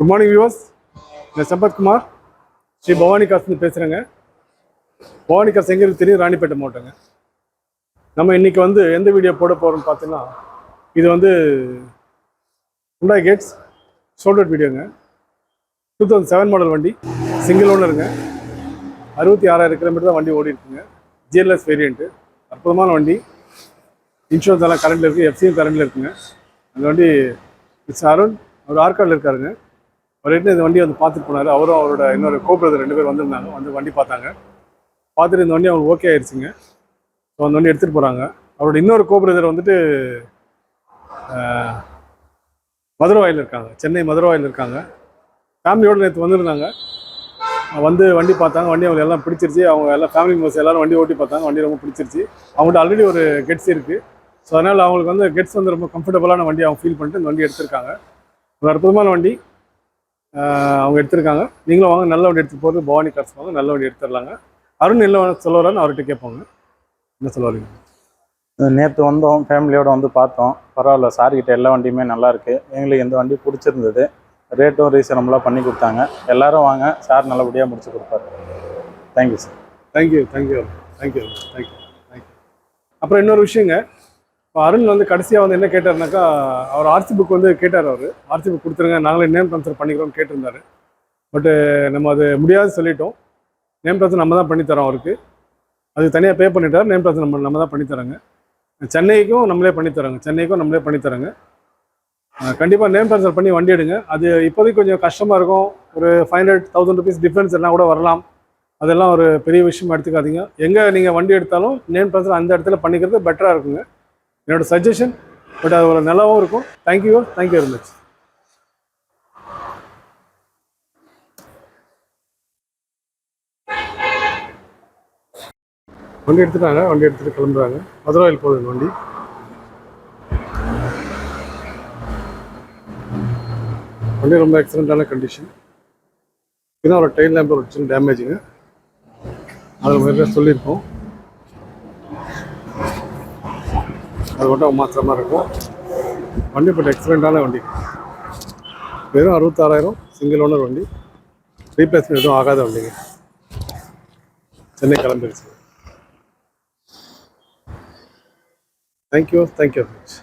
Good morning viewers நான் சம்பத்குமார் ஸ்ரீ பவானி காசுன்னு பேசுகிறேங்க பவானி காசு எங்கே தெரியும்? ராணிப்பேட்டை மாவட்டங்க. நம்ம இன்னைக்கு வந்து எந்த வீடியோ போட போகிறோம்னு பார்த்தீங்கன்னா இது வந்து ஹுண்டாய் கேட்ஸ் ஷோல்டர் வீடியோங்க டூ தௌசண்ட் செவன் மாடல் வண்டி சிங்கிள் ஓனருங்க அறுபத்தி ஆறாயிரம் கிலோமீட்டர் தான் வண்டி ஓடி இருக்குங்க ஜிஎல்எஸ் வேரியண்ட்டு அற்புதமான வண்டி. இன்சூரன்ஸ் எல்லாம் கரண்டில் இருக்குது எஃப்சியும் கரண்டில் இருக்குங்க. அந்த வண்டி மிஸ் அருண் அவர் ஆர்காடில் இருக்காருங்க. அவர் இந்த வண்டியை வந்து பார்த்துட்டு போனார். அவரும் அவரோட இன்னொரு கோபிரதர் ரெண்டு பேர் வந்திருந்தாங்க. வந்து வண்டி பார்த்தாங்க. பார்த்துட்டு இந்த வண்டி அவங்களுக்கு ஓகே ஆயிடுச்சுங்க. ஸோ அந்த வண்டி எடுத்துகிட்டு போகிறாங்க அவரோட இன்னொரு கோபிரதர் வந்துட்டு மதுரவாயில் இருக்காங்க. சென்னை மதுரவாயில் இருக்காங்க. ஃபேமிலியோடு நேற்று வந்திருந்தாங்க. வந்து வண்டி பார்த்தாங்க. வண்டி அவங்க எல்லாம் பிடிச்சிருச்சு. அவங்க எல்லாம் ஃபேமிலி மெம்பர்ஸ் எல்லாரும் வண்டி ஓட்டி பார்த்தாங்க. வண்டி ரொம்ப பிடிச்சிருச்சு. அவங்கள்ட்ட ஆல்ரெடி ஒரு கெட்ஸ் இருக்குது ஸோ அதனால் அவங்களுக்கு வந்து கெட்ஸ் வந்து ரொம்ப கம்ஃபர்டபுளான வண்டி அவங்க ஃபீல் பண்ணிட்டு இந்த வண்டி எடுத்திருக்காங்க. ஒரு அற்புதமான வண்டி. அவங்க எடுத்திருக்காங்க. நீங்களும் வாங்க நல்ல வண்டி எடுத்து போகிறது பவானி காசு வாங்க நல்ல வண்டி எடுத்துடலாங்க அருண் என்ன சொல்ல வரான்னு அவர்கிட்ட கேட்பாங்க. என்ன சொல்ல வரீங்க நேற்று வந்தோம் ஃபேமிலியோட வந்து பார்த்தோம். பரவாயில்ல சார்கிட்ட எல்லா வண்டியுமே நல்லா இருக்கு. எங்களுக்கு இந்த வண்டி பிடிச்சிருந்தது. ரேட்டும் ரீசனபுளாக பண்ணி கொடுத்தாங்க. எல்லாரும் வாங்க சார் நல்லபடியாக முடிச்சு கொடுப்பாரு. Thank you sir thank you thank you thank you thank you thank you அப்புறம் இன்னொரு விஷயங்க. இப்போ அருண் வந்து கடைசியாக வந்து என்ன கேட்டாருனாக்கா அவர் ஆர்சி புக் வந்து கேட்டார் அவர். ஆர்சி புக் கொடுத்துருங்க நாங்களே நேம் ட்ரான்ஸ்ஃபர் பண்ணிக்கிறோம்னு கேட்டிருந்தாரு. பட்டு நம்ம அது முடியாது சொல்லிட்டோம். நேம் ட்ரான்ஸ்ஃபர் நம்ம தான் பண்ணித்தரோம் அவருக்கு. அது தனியாக பே பண்ணிட்டார் நேம் ட்ரான்ஸ்ஃபர் நம்ம நம்ம தான் பண்ணித்தரோங்க. சென்னைக்கும் நம்மளே பண்ணித்தரோங்க. சென்னைக்கும் நம்மளே பண்ணித்தரோங்க. கண்டிப்பாக நேம் ட்ரான்ஸ்ஃபர் பண்ணி வண்டி எடுங்க. அது இப்போதைக்கு கொஞ்சம் கஷ்டமாக இருக்கும். ஒரு five hundred thousand rupees difference எல்லாம் கூட வரலாம். அதெல்லாம் ஒரு பெரிய விஷயம் எடுத்துக்காதீங்க. எங்கே நீங்கள் வண்டி எடுத்தாலும் நேம் ட்ரான்ஸ்ஃபர் அந்த இடத்துல பண்ணிக்கிறது பெட்டராக இருக்குங்க. என்னோட சஜஷன் பட் அது ஒரு நல்லாவும் இருக்கும். தேங்க்யூ தேங்க்யூ வெரி மச் வண்டி எடுத்துட்டாங்க வண்டி எடுத்துட்டு கிளம்புறாங்க. மதுராயில் போகுது வண்டி. வண்டி ரொம்ப எக்ஸலண்ட்டான கண்டிஷன் இதுதான் ஒரு டைல் லேம்பில் ஒரு சின்ன டேமேஜுங்க அதில் முதல்ல சொல்லியிருக்கோம். அது மட்டும் மாற்றுற மாதிரி இருக்கும் வண்டி பட் எக்ஸலண்ட்டான வண்டி வெறும் அறுபத்தாறாயிரம் சிங்கிள் ஓனர் வண்டி ரீப்ளேஸ்மெண்ட் எதுவும் ஆகாத வண்டிங்க Chennai கிளம்பிடுச்சு thank you thank you very much